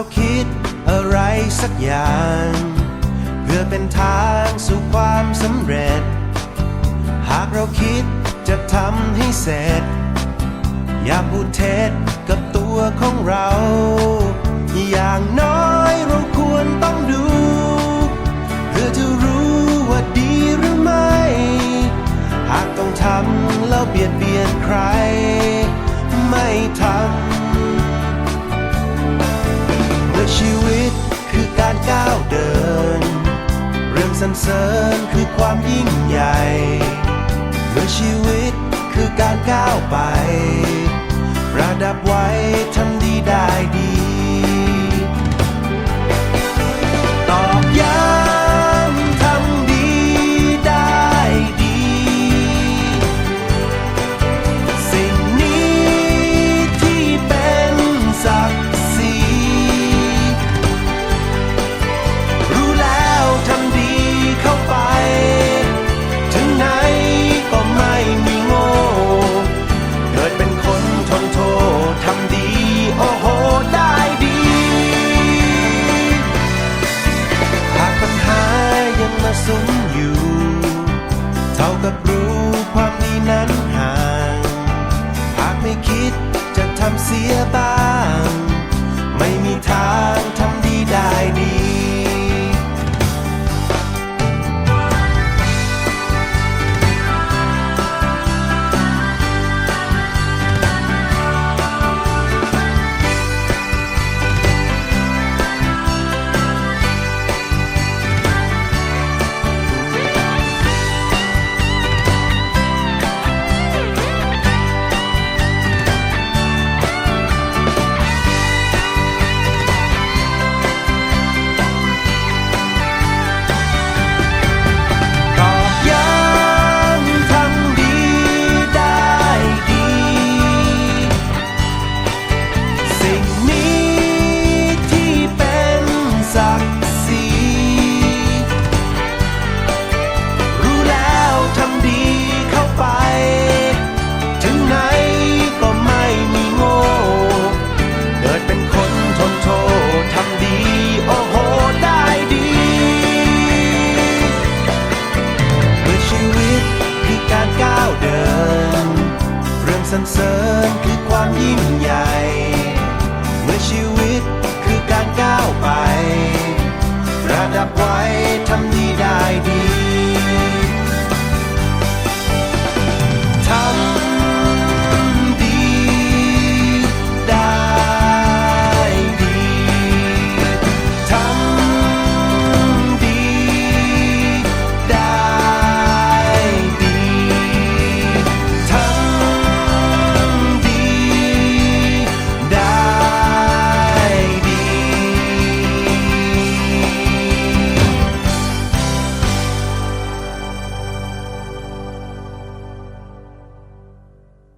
เราคิดอะไรสักอย่าง เพื่อเป็นทางสู่ความสำเร็จ หากเราคิดจะทำให้เสร็จ อย่าพูดเท็จกับตัวของเรา อย่างน้อยเราควรต้องดู เพื่อจะรู้ว่าดีหรือไม่ หากต้องทำแล้วเบียดเบียนใคร ไม่ทำ เดิน เรื่องสันเสริญคือความยิ่ง ท ยิ่งใหญ่